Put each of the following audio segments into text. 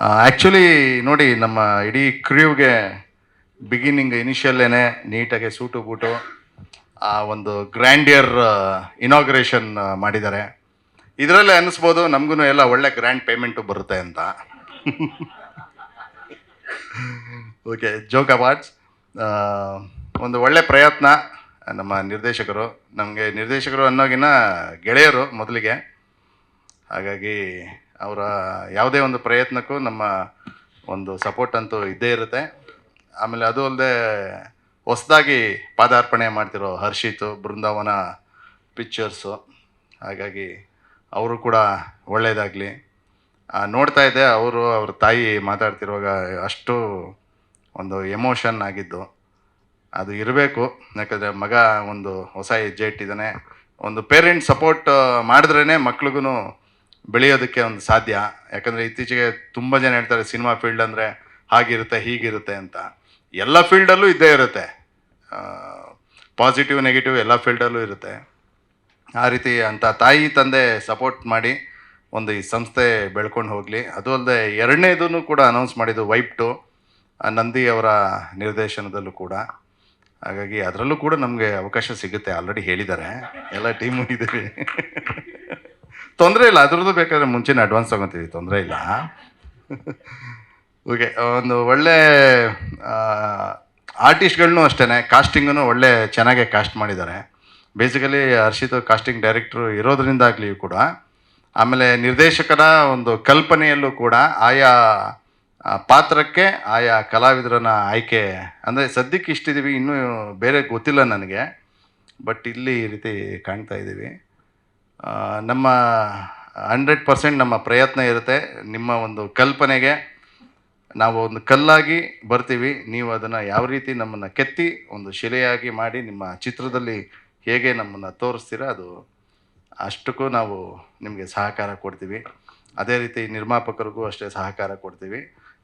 Actually ನೋಡಿ, ನಮ್ಮ ಇಡೀ ಕ್ರ್ಯೂಗೆ ಬಿಗಿನಿಂಗ್ ಇನಿಷಿಯಲ್ಲೇನೆ ನೀಟಾಗಿ ಸೂಟು ಬೂಟು, ಆ, ಒಂದು ಗ್ರ್ಯಾಂಡಿಯರ್ ಇನಾಗ್ರೇಷನ್ ಮಾಡಿದ್ದಾರೆ. ಇದರಲ್ಲೇ ಅನ್ನಿಸ್ಬೋದು ನಮಗೂ ಎಲ್ಲ ಒಳ್ಳೆ ಗ್ರ್ಯಾಂಡ್ ಪೇಮೆಂಟು ಬರುತ್ತೆ ಅಂತ. ಓಕೆ ಜೋಕ್ ಅವಾರ್ಡ್ಸ್ ಒಂದು ಒಳ್ಳೆ ಪ್ರಯತ್ನ, ನಮ್ಮ ನಿರ್ದೇಶಕರು. ನಮಗೆ ನಿರ್ದೇಶಕರು ಅನ್ನೋಗಿನ ಗೆಳೆಯರು ಮೊದಲಿಗೆ. ಹಾಗಾಗಿ ಅವರ ಯಾವುದೇ ಒಂದು ಪ್ರಯತ್ನಕ್ಕೂ ನಮ್ಮ ಒಂದು ಸಪೋರ್ಟ್ ಅಂತೂ ಇದ್ದೇ ಇರುತ್ತೆ. ಆಮೇಲೆ ಅದು ಅಲ್ಲದೆ ಹೊಸದಾಗಿ ಪಾದಾರ್ಪಣೆ ಮಾಡ್ತಿರೋ ಹರ್ಷಿತು, ಬೃಂದಾವನ ಪಿಕ್ಚರ್ಸು ಹಾಗಾಗಿ ಅವರು ಕೂಡ ಒಳ್ಳೆಯದಾಗಲಿ ನೋಡ್ತಾ ಇದ್ದೆ, ಅವರು, ಅವ್ರ ತಾಯಿ ಮಾತಾಡ್ತಿರುವಾಗ ಅಷ್ಟು ಒಂದು ಎಮೋಷನ್ ಆಗಿದ್ದು. ಅದು ಇರಬೇಕು, ಯಾಕಂದರೆ ಮಗ ಒಂದು ಹೊಸ ಹೆಜ್ಜೆ ಇಟ್ಟಿದ್ದಾನೆ. ಒಂದು ಪೇರೆಂಟ್ ಸಪೋರ್ಟ್ ಮಾಡಿದ್ರೇ ಮಕ್ಳಿಗೂ ಬೆಳೆಯೋದಕ್ಕೆ ಒಂದು ಸಾಧ್ಯ. ಯಾಕಂದರೆ ಇತ್ತೀಚೆಗೆ ತುಂಬ ಜನ ಹೇಳ್ತಾರೆ, ಸಿನಿಮಾ ಫೀಲ್ಡ್ ಅಂದರೆ ಹಾಗಿರುತ್ತೆ, ಹೀಗಿರುತ್ತೆ ಅಂತ. ಎಲ್ಲ ಫೀಲ್ಡಲ್ಲೂ ಇದ್ದೇ ಇರುತ್ತೆ. ಪಾಸಿಟಿವ್ ನೆಗೆಟಿವ್ ಎಲ್ಲ ಫೀಲ್ಡಲ್ಲೂ ಇರುತ್ತೆ. ಆ ರೀತಿ ಅಂತ ತಾಯಿ, ತಂದೆ ಸಪೋರ್ಟ್ ಮಾಡಿ ಒಂದು ಈ ಸಂಸ್ಥೆ ಬೆಳ್ಕೊಂಡು ಹೋಗಲಿ. ಅದು ಅಲ್ಲದೆ ಎರಡನೇದೂ ಕೂಡ ಅನೌನ್ಸ್ ಮಾಡಿದ್ದು ವೈಪ್ ಟು ನಂದಿ ಅವರ ನಿರ್ದೇಶನದಲ್ಲೂ ಕೂಡ. ಹಾಗಾಗಿ ಅದರಲ್ಲೂ ಕೂಡ ನಮಗೆ ಅವಕಾಶ ಸಿಗುತ್ತೆ ಆಲ್ರೆಡಿ ಹೇಳಿದ್ದಾರೆ. ಎಲ್ಲ ಟೀಮು ಇದ್ದೀವಿ. ತೊಂದರೆ ಇಲ್ಲ, ಅದ್ರದ್ದು ಬೇಕಾದ್ರೆ ಮುಂಚೆನೇ ಅಡ್ವಾನ್ಸ್ ತೊಗೊತೀವಿ, ತೊಂದರೆ ಇಲ್ಲ. ಓಕೆ ಒಂದು ಒಳ್ಳೆ ಆರ್ಟಿಸ್ಟ್ಗಳನ್ನೂ ಅಷ್ಟೇ ಕಾಸ್ಟಿಂಗೂ ಒಳ್ಳೆ ಚೆನ್ನಾಗೆ ಕಾಸ್ಟ್ ಮಾಡಿದ್ದಾರೆ. ಬೇಸಿಕಲಿ ಹರ್ಷಿತ್ ಕಾಸ್ಟಿಂಗ್ ಡೈರೆಕ್ಟ್ರು ಇರೋದ್ರಿಂದಾಗಲಿ ಕೂಡ, ಆಮೇಲೆ ನಿರ್ದೇಶಕರ ಒಂದು ಕಲ್ಪನೆಯಲ್ಲೂ ಕೂಡ ಆಯಾ ಪಾತ್ರಕ್ಕೆ ಆಯಾ ಕಲಾವಿದರನ್ನ ಆಯ್ಕೆ, ಅಂದರೆ ಸದ್ಯಕ್ಕೆ ಇಷ್ಟಿದ್ದೀವಿ ಇನ್ನೂ ಬೇರೆ ಗೊತ್ತಿಲ್ಲ ನನಗೆ. ಬಟ್ ಇಲ್ಲಿ ಈ ರೀತಿ ಕಾಣ್ತಾ ಇದ್ದೀವಿ. ನಮ್ಮ ಹಂಡ್ರೆಡ್ ಪರ್ಸೆಂಟ್ ನಮ್ಮ ಪ್ರಯತ್ನ ಇರುತ್ತೆ ನಿಮ್ಮ ಒಂದು ಕಲ್ಪನೆಗೆ. ನಾವು ಒಂದು ಕಲ್ಲಾಗಿ ಬರ್ತೀವಿ. ನೀವು ಅದನ್ನು ಯಾವ ರೀತಿ ನಮ್ಮನ್ನು ಕೆತ್ತಿ ಒಂದು ಶಿಲೆಯಾಗಿ ಮಾಡಿ ನಿಮ್ಮ ಚಿತ್ರದಲ್ಲಿ ಹೇಗೆ ನಮ್ಮನ್ನು ತೋರಿಸ್ತೀರ ಅದು ಅಷ್ಟಕ್ಕೂ ನಾವು ನಿಮಗೆ ಸಹಕಾರ ಕೊಡ್ತೀವಿ. ಅದೇ ರೀತಿ ನಿರ್ಮಾಪಕರಿಗೂ ಅಷ್ಟೇ ಸಹಕಾರ ಕೊಡ್ತೀವಿ.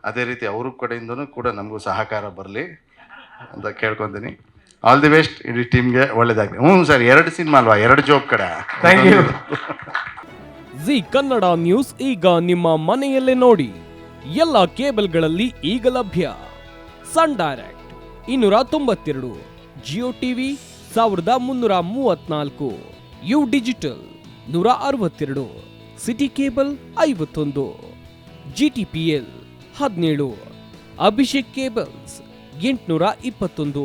ಅದೇ ರೀತಿ ಅವ್ರ ಕಡೆಯಿಂದನೂ ಕೂಡ ನಮಗೂ ಸಹಕಾರ ಬರಲಿ ಅಂತ ಕೇಳ್ಕೊತೀನಿ. ಆಲ್ ದಿ ಬೆಸ್ಟ್ ಇಡೀ ಟೀಮ್ಗೆ ಒಳ್ಳೇದಾಗಲಿ. ಹ್ಞೂ ಸರ್ ಎರಡು ಸಿನಿಮಾ ಅಲ್ವಾ? ಎರಡು ಜೋಕ್ ಕಡೆ. Thank you Zee Kannada news ಈಗ ನಿಮ್ಮ ಮನೆಯಲ್ಲೇ ನೋಡಿ. ಎಲ್ಲ ಕೇಬಲ್ಗಳಲ್ಲಿ ಈಗ ಲಭ್ಯ. ಸನ್ ಡೈರೆಕ್ಟ್ ಇನ್ನೂರ ತೊಂಬತ್ತೆರಡು. ಜಿಯೋ ಟಿವಿ ಸಾವಿರದ ಮುನ್ನೂರ ಮೂವತ್ನಾಲ್ಕು. ಯು ಡಿಜಿಟಲ್ ನೂರ ಅರವತ್ತೆರಡು. ಸಿಟಿ ಕೇಬಲ್ ಐವತ್ತೊಂದು. ಜಿ ಟಿ ಪಿ ಎಲ್ ಹದಿನೇಳು. ಅಭಿಷೇಕ್ ಕೇಬಲ್ಸ್ ಎಂಟುನೂರ ಇಪ್ಪತ್ತೊಂದು.